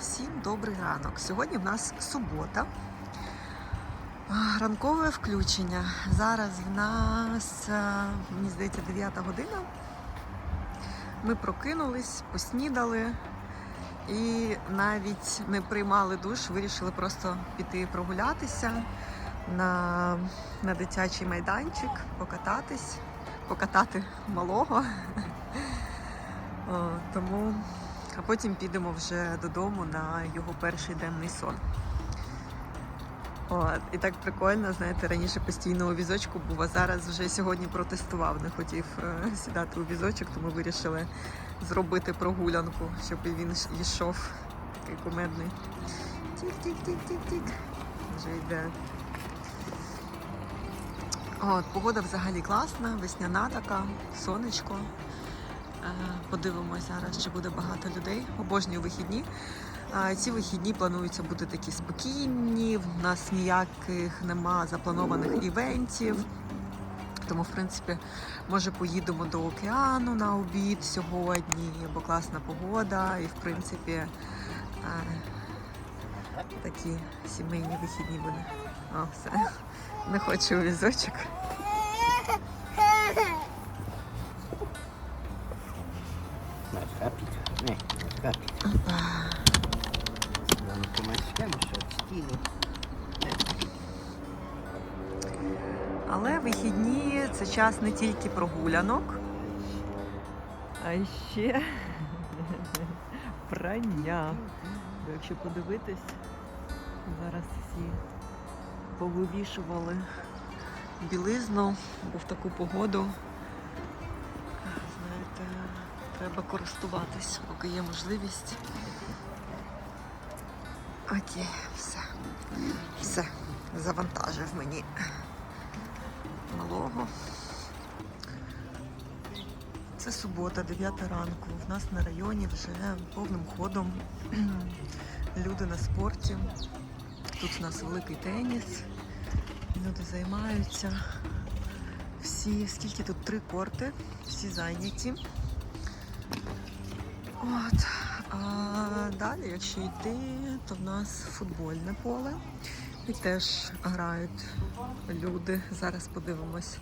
Всім добрий ранок. Сьогодні в нас субота. Ранкове включення. Зараз в нас, мені здається, 9 година. Ми прокинулись, поснідали і навіть не приймали душ, вирішили просто піти прогулятися на, на дитячий майданчик, покататись, покатати малого. Тому а потім підемо вже додому на його перший денний сон. От, і так прикольно, знаєте, раніше постійно у візочку був, а зараз вже сьогодні протестував, не хотів е, сідати у візочок, тому вирішили зробити прогулянку, щоб він йшов такий кумедний. Тік-тік-тік-тік-тік. Вже йде. От, погода взагалі класна, весняна така, сонечко. Е, Подивимось зараз, чи буде багато людей. Обожнюю вихідні. Ці вихідні плануються бути такі спокійні. В нас ніяких нема запланованих івентів. Тому, в принципі, може поїдемо до океану на обід сьогодні, бо класна погода, і в принципі е, такі сімейні вихідні буде. О, все. Не хочу візочок. Час не тільки прогулянок, а ще прання. Бо якщо подивитись, зараз всі повивішували білизну, бо в таку погоду, знаєте, треба користуватись, поки є можливість. Окей, все. Все, завантажив мені малого. Це субота, 9 ранку. В нас на районі вже повним ходом люди на спорті. Тут у нас великий теніс. Люди займаються. Всі, скільки тут три корти, всі зайняті. От. А далі, якщо йти, то в нас футбольне поле. І теж грають люди. Зараз подивимось.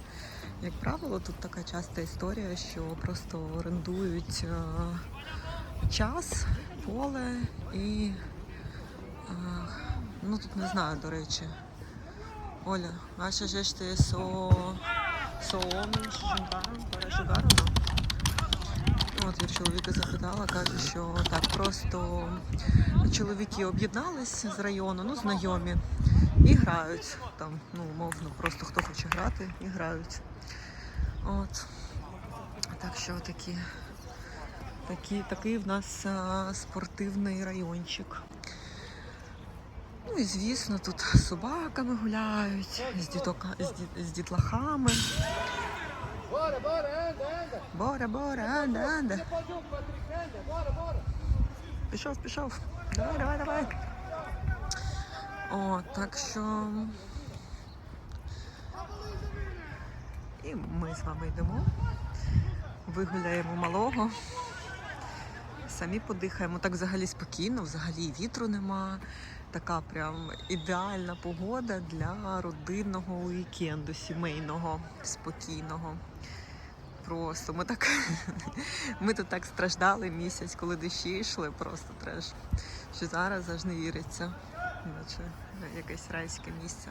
Як правило, тут така часта історія, що просто орендують е, час, поле і е, ну тут не знаю, до речі. Оля, ваша ж ти со соомиш пережигарено. От я чоловіка запитала, каже, що так просто чоловіки об'єднались з району, ну знайомі, і грають там, ну умовно, просто хто хоче грати, і грають. От. Так що такі, такі, такий в нас а, спортивний райончик. Ну і звісно, тут собаками гуляють, з, дітока, з, ді- з дітлахами. Patrick, anda, bora, bora. Пішов, пішов. Давай, давай, давай. О, так що. І ми з вами йдемо. Вигуляємо малого. Самі подихаємо. Так взагалі спокійно, взагалі вітру нема. Така прям ідеальна погода для родинного вікенду, сімейного, спокійного. Просто ми так ми тут так страждали місяць, коли дощі йшли, просто треш. Що зараз аж не віриться. Наче якесь райське місце.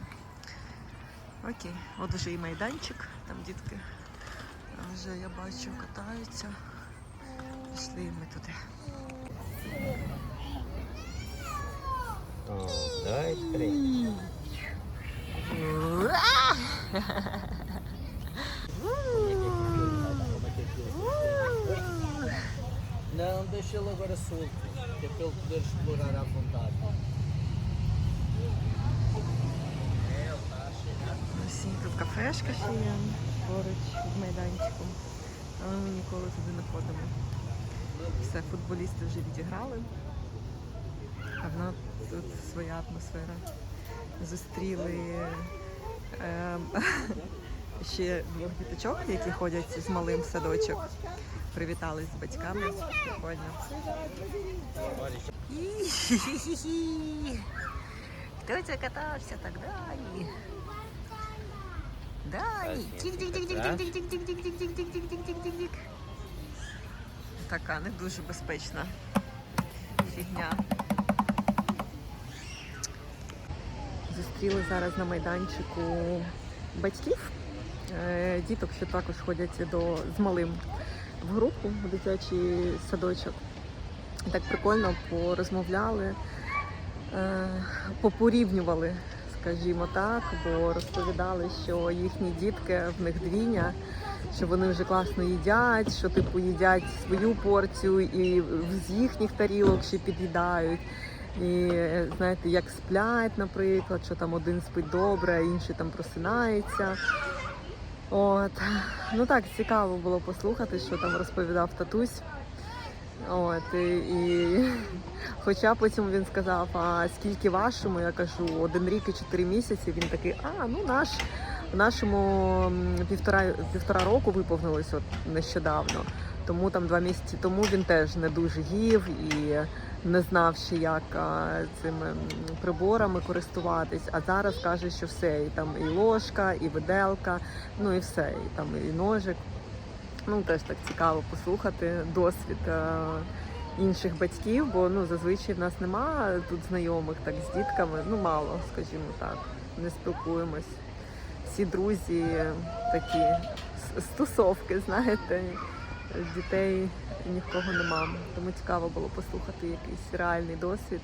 Окей, от вже і майданчик, там дітки вже я бачу катаються. Пішли ми туди. Um, dois, três. Não, deixa ele agora solto, que é para ele poder explorar à vontade. Всі тут кафешка ще є поруч з майданчиком. Але ми ніколи туди не ходимо. Все, футболісти вже відіграли. А в нас тут своя атмосфера. Зустріли ем, ще двох діточок, які ходять з малим в садочок. Привітались з батьками. Прикольно. Хто це катався так Дані? Дані. Тік-тік-тік-тік-тік-тік-тік-тік-тік-тік-тік-тік-тік-тік-тік. Така не дуже безпечна фігня. Зустріли зараз на майданчику батьків, е, діток, що також ходять до, з малим в групу в дитячий садочок. Так прикольно порозмовляли, е, попорівнювали, скажімо так, бо розповідали, що їхні дітки в них двійня, що вони вже класно їдять, що типу їдять свою порцію і з їхніх тарілок ще під'їдають. І знаєте, як сплять, наприклад, що там один спить добре, а інший там просинається. От. Ну так, цікаво було послухати, що там розповідав татусь. От, і, і хоча потім він сказав, а скільки вашому, я кажу, один рік і чотири місяці. Він такий, а ну наш нашому півтора півтора року виповнилось от нещодавно. Тому там два місяці тому він теж не дуже їв і не знав ще, як а, цими приборами користуватись. А зараз каже, що все, і там і ложка, і виделка, ну і все, і там і ножик. Ну, теж так цікаво послухати досвід е, інших батьків, бо ну зазвичай в нас нема тут знайомих так з дітками. Ну мало, скажімо так, не спілкуємось. Всі друзі такі стосовки, знаєте, дітей ні в кого нема. Тому цікаво було послухати якийсь реальний досвід.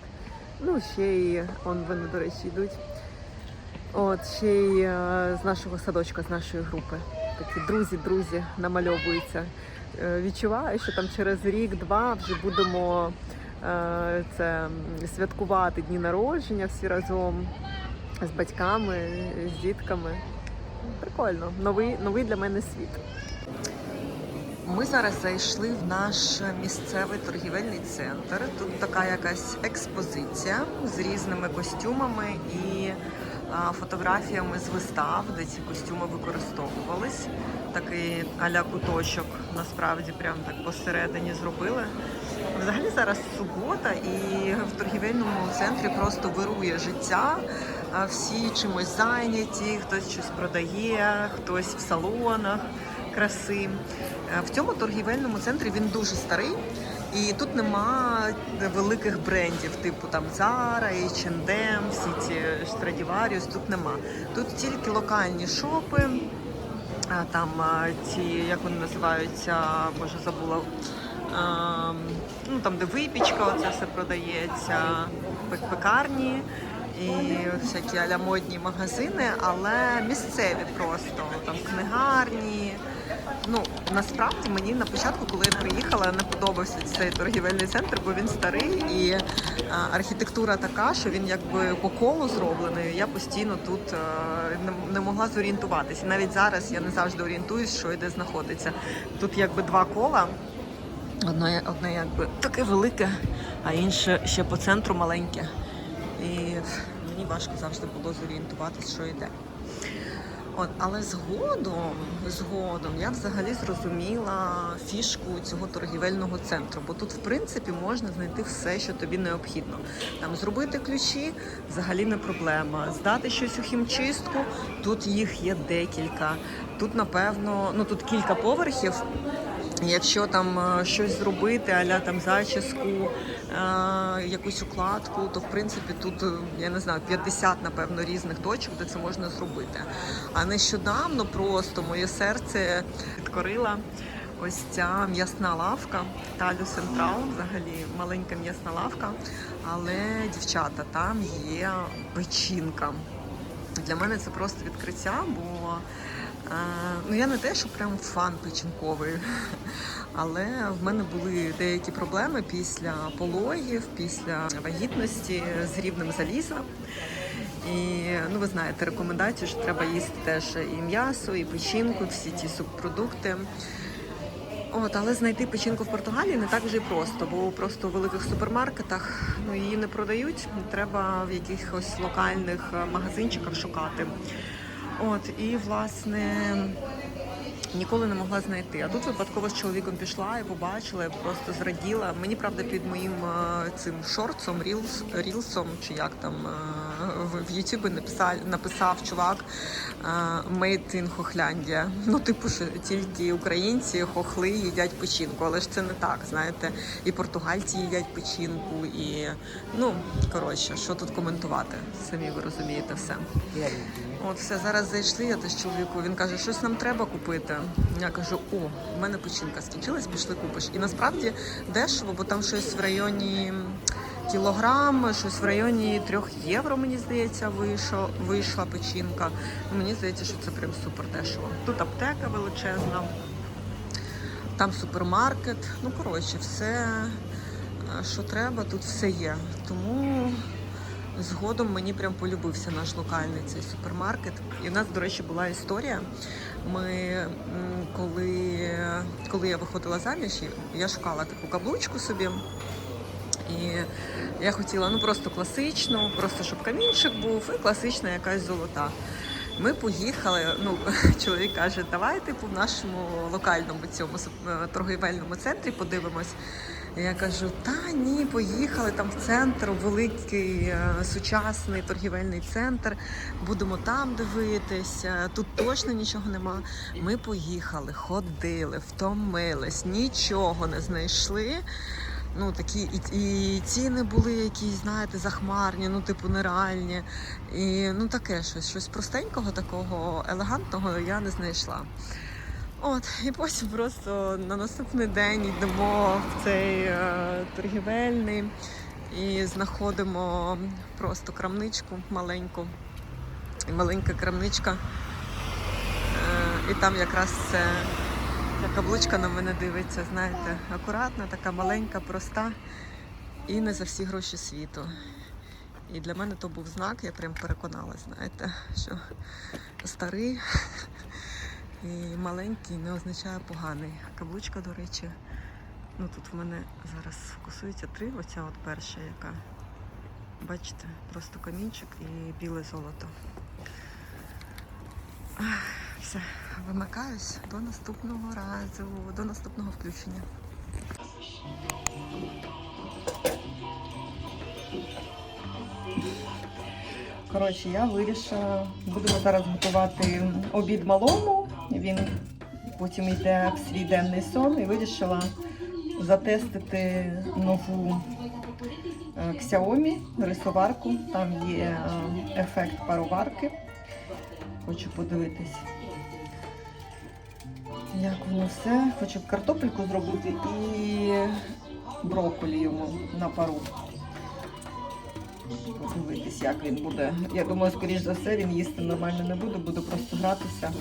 Ну, ще й он вони, до речі, йдуть. От ще й е, з нашого садочка, з нашої групи. Такі друзі, друзі намальовуються. Е, відчуваю, що там через рік-два вже будемо е, це святкувати дні народження всі разом з батьками, з дітками. Прикольно, новий, новий для мене світ. Ми зараз зайшли в наш місцевий торгівельний центр. Тут така якась експозиція з різними костюмами і фотографіями з вистав, де ці костюми використовувались. Такий аля куточок насправді прям так посередині зробили. Взагалі зараз субота, і в торгівельному центрі просто вирує життя. Всі чимось зайняті, хтось щось продає, хтось в салонах краси. Е, В цьому торгівельному центрі він дуже старий. І тут нема великих брендів, типу там Zara, H&M, всі ці Stradivarius, тут нема. Тут тільки локальні шопи, там ці, як вони називаються, боже, забула. Ну там, де випічка, оце все продається, пекарні і всякі аля модні магазини, але місцеві просто там книгарні. Ну насправді мені на початку, коли я приїхала, не подобався цей торгівельний центр, бо він старий і а, архітектура така, що він якби по колу зроблений. Я постійно тут не, не могла зорієнтуватися. Навіть зараз я не завжди орієнтуюсь, що і де знаходиться. Тут якби два кола. Одне, одне якби таке велике, а інше ще по центру маленьке. І мені важко завжди було зорієнтуватися, що йде. От, але згодом, згодом я взагалі зрозуміла фішку цього торгівельного центру, бо тут, в принципі, можна знайти все, що тобі необхідно. Там зробити ключі взагалі не проблема. Здати щось у хімчистку, тут їх є декілька. Тут, напевно, ну тут кілька поверхів. Якщо там е, щось зробити, аля там зачіску, е, якусь укладку, то в принципі тут е, я не знаю 50, напевно, різних точок, де це можна зробити. А нещодавно просто моє серце підкорила ось ця м'ясна лавка Талю Централ, взагалі маленька м'ясна лавка. Але дівчата, там є печінка. Для мене це просто відкриття, бо е, ну я не те, що прям фан печінковий, але в мене були деякі проблеми після пологів, після вагітності з рівнем заліза. І ну ви знаєте, рекомендацію, що треба їсти теж і м'ясо, і печінку, всі ті субпродукти. От, але знайти печінку в Португалії не так вже й просто, бо просто у великих супермаркетах ну, її не продають. Треба в якихось локальних е, магазинчиках шукати. От, і власне Ніколи не могла знайти. А тут випадково з чоловіком пішла і побачила, я просто зраділа. Мені правда під моїм е, цим шортсом, рілс, рілсом, чи як там е, в, в Ютубі написав, написав чувак е, Made in Хохляндія. Ну, типу, що тільки українці, хохли їдять печінку, але ж це не так, знаєте. І португальці їдять печінку, і ну коротше, що тут коментувати? Самі ви розумієте все. От все зараз зайшли. Я теж чоловіку. Він каже, щось нам треба купити. Я кажу: о, в мене печінка скінчилась, пішли купиш. І насправді дешево, бо там щось в районі кілограм, щось в районі трьох євро, мені здається, вийшло, вийшла печінка. Мені здається, що це прям супер дешево. Тут аптека величезна, там супермаркет. Ну коротше, все, що треба, тут все є. Тому. Згодом мені прям полюбився наш локальний цей супермаркет. І в нас, до речі, була історія. Ми коли, коли я виходила заміж, я шукала таку каблучку собі. І я хотіла ну просто класичну, просто щоб камінчик був, і класична якась золота. Ми поїхали. Ну, чоловік каже, давай типу в нашому локальному цьому е, торгівельному центрі подивимось. Я кажу, та ні, поїхали там в центр, великий е, сучасний торгівельний центр. Будемо там дивитись. е, Тут точно нічого нема. Ми поїхали, ходили, втомились, нічого не знайшли. Ну такі і, і ціни були якісь, знаєте, захмарні, ну типу нереальні. І ну таке щось, щось простенького, такого елегантного я не знайшла. От, і потім просто на наступний день йдемо в цей е, торгівельний і знаходимо просто крамничку маленьку. Маленька крамничка. Е, і там якраз це каблучка на мене дивиться, знаєте, акуратна, така маленька, проста і не за всі гроші світу. І для мене то був знак, я прям переконалась, знаєте, що старий і маленький не означає поганий. Каблучка, до речі, ну тут в мене зараз фокусується три. Оця от перша, яка, бачите, просто камінчик і біле золото. Все, вимикаюсь до наступного разу, до наступного включення. Коротше, я вирішила, будемо зараз готувати обід малому. Він потім йде в свій денний сон і вирішила затестити нову е, Xiaomi рисоварку. Там є е, ефект пароварки. Хочу подивитись, як воно все. Хочу картопельку зробити і брокколі йому на пару. Подивитись, як він буде. Я думаю, скоріш за все, він їсти нормально не буде, буду просто гратися.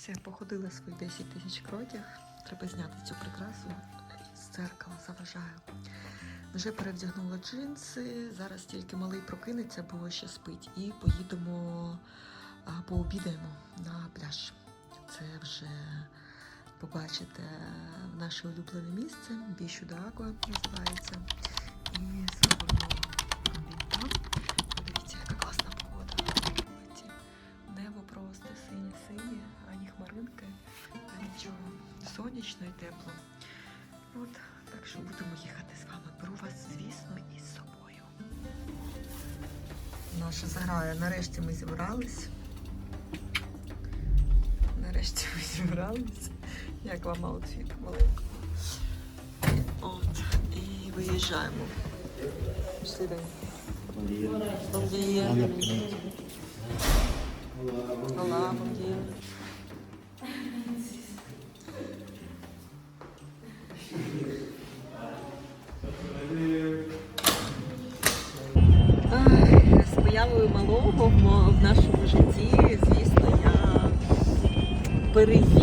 Все, походила свої 10 тисяч кроків. Треба зняти цю прикрасу з дзеркала, заважаю. Вже перевдягнула джинси. Зараз тільки малий прокинеться, бо ще спить. І поїдемо, пообідаємо на пляж. Це вже побачите наше улюблене місце. Бічу Дагуа називається. І зробимо і тепло. От, так що будемо їхати з вами. Беру вас, звісно, із собою. Наша заграє. Нарешті ми зібрались. Нарешті ми зібрались. Як вам аутфіт маленький. От. І виїжджаємо. Пішли день. Olá, bom переїхала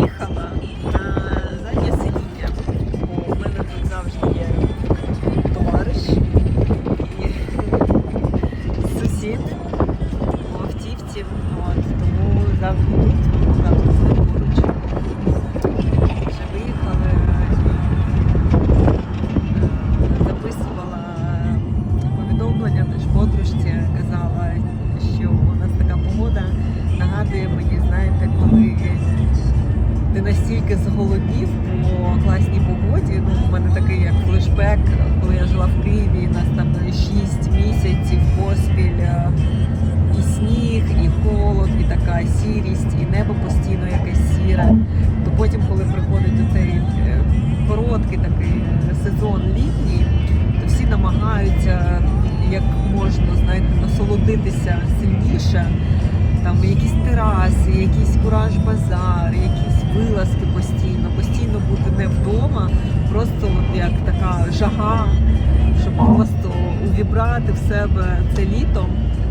увібрати в себе це літо,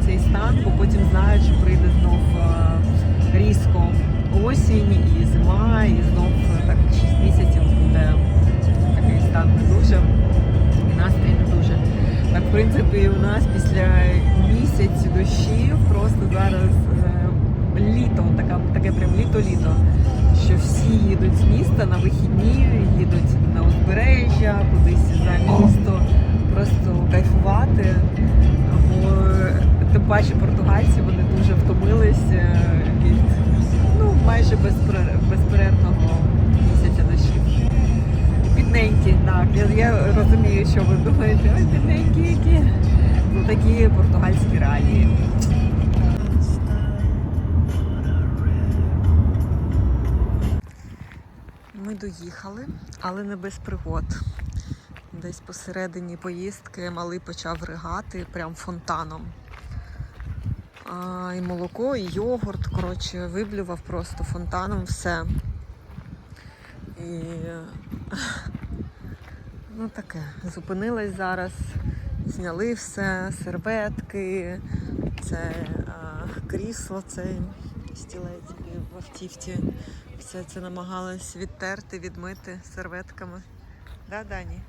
цей стан, бо потім знають, що прийде знов е, різко осінь і зима, і знов е, так 6 місяців буде такий стан не дуже, і настрій не дуже. Так, в принципі, у нас після місяці дощів просто зараз е, літо, така, таке прям літо-літо. Що всі їдуть з міста на вихідні, їдуть на узбережжя, кудись за місто, просто кайфувати. Бо тим паче португальці вони дуже втомились е, від ну, майже безперервного місяця дощів. Бідненькі, так. Я розумію, що ви думаєте, ой, бідненькі які. Ну такі португальські реалії. Ми доїхали, але не без пригод. Десь посередині поїздки малий почав ригати прям фонтаном. А, і молоко, і йогурт, коротше, виблював просто фонтаном все. І ну таке, зупинилась зараз, зняли все, серветки, це а, крісло, цей стілець в автівці. Все це намагалась відтерти, відмити серветками. Да, Дані?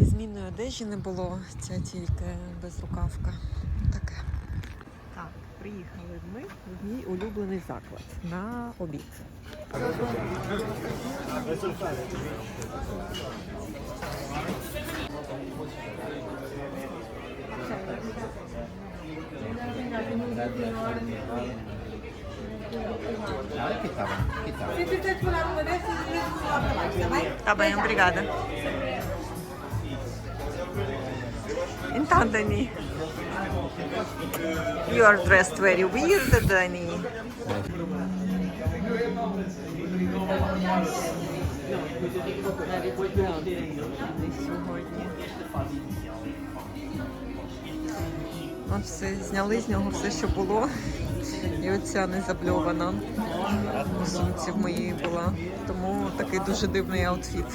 І змінної одежі не було, ця тільки безрукавка. Таке. Так, приїхали ми в мій улюблений заклад на обід. Aqui tá bom, aqui tá bom. Tá bem, obrigada. Então, Dani. You are dressed very weird. От все, зняли з нього все, що було. І оця не забльована у сумці в моїй була. Тому такий дуже дивний аутфіт.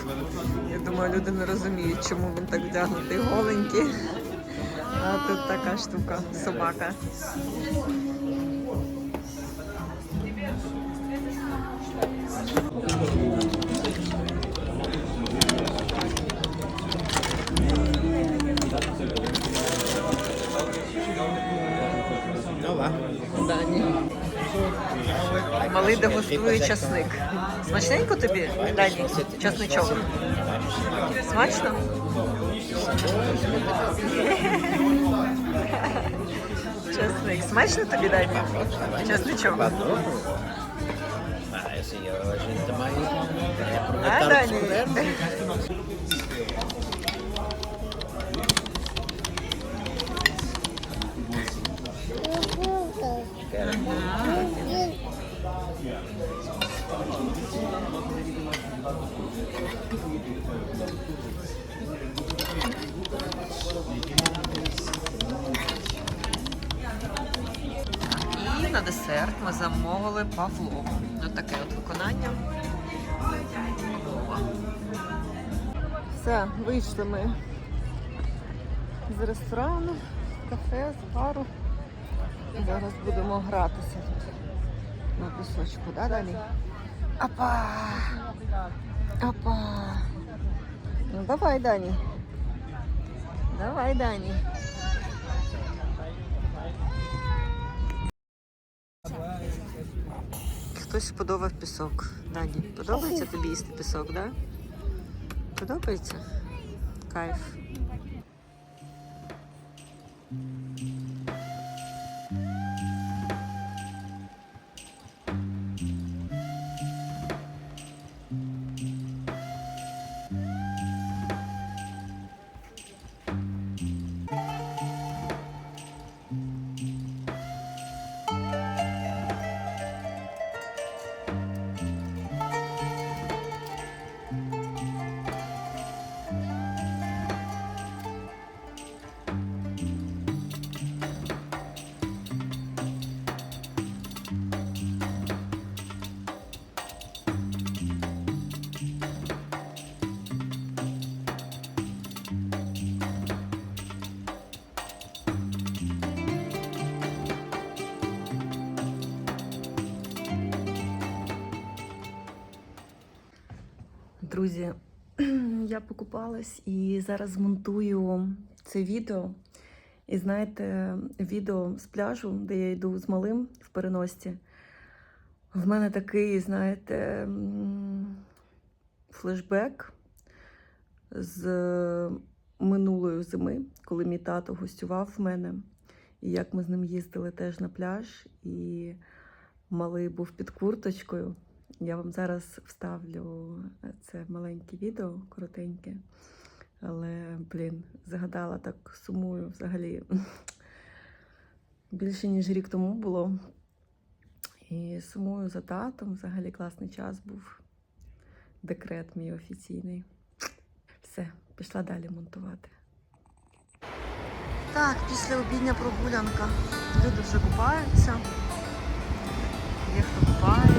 Я думаю, люди не розуміють, чому він так вдягнутий голенький. А тут така штука, собака. Малий дегустує часник. Смачненько тобі, Дані? Часничок. Смачно? Часник. Смачно тобі, Дані? Часничок. Adoro. Ah, І на десерт ми замовили Павло. Ось таке от виконання. Павлова. Все, вийшли ми з ресторану, кафе, з бару. Зараз будемо гратися тут. на пісочку, да, Дані? Апа! Апа! Ну давай, Дані. Давай, Дані. Хтось подобав пісок. Дані, подобається тобі їсти пісок, да? Подобається? Кайф. Друзі, я покупалась і зараз змонтую це відео. І знаєте, відео з пляжу, де я йду з малим в переносці. В мене такий, знаєте, флешбек з минулої зими, коли мій тато гостював в мене. І як ми з ним їздили теж на пляж, і малий був під курточкою. Я вам зараз вставлю е, це маленьке відео, коротеньке. Але, блін, загадала так сумую взагалі. Більше ніж рік тому було. І сумую за татом. Взагалі класний час був. Декрет мій офіційний. Все, пішла далі монтувати. Так, після обідня прогулянка. Люди вже купаються. Є хто купає.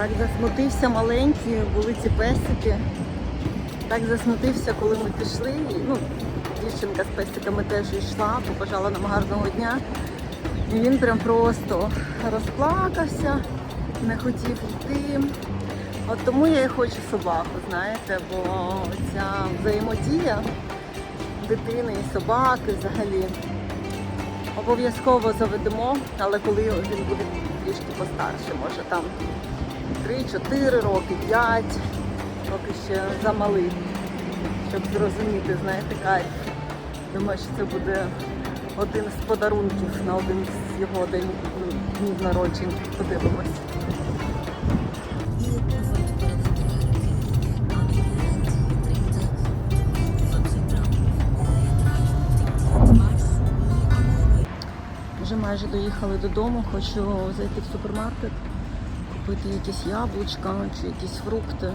Так засмутився маленький, були ці песики. Так засмутився, коли ми пішли. І, Ну, дівчинка з песиками теж йшла, побажала нам гарного дня. І він прям просто розплакався, не хотів йти. От тому я і хочу собаку, знаєте, бо ця взаємодія дитини і собаки взагалі. Обов'язково заведемо, але коли він буде трішки постарше, може там 3-4 роки, 5, поки ще замалий, щоб зрозуміти, знаєте, кайф. Думаю, що це буде один з подарунків на один з його день днів народжень. Подивимось. Вже майже доїхали додому, хочу зайти в супермаркет, купити якісь яблучка чи якісь фрукти.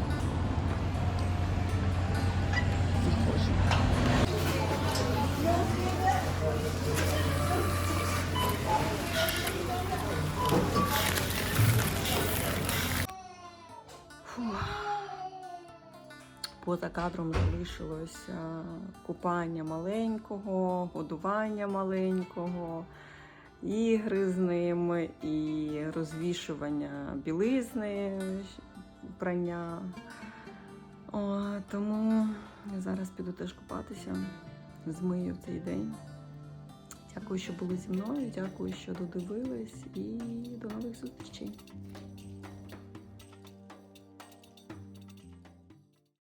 Поза кадром залишилося купання маленького, годування маленького, ігри з ним, і розвішування білизни, прання. О, тому я зараз піду теж купатися, змию цей день. Дякую, що були зі мною, дякую, що додивились, і до нових зустрічей.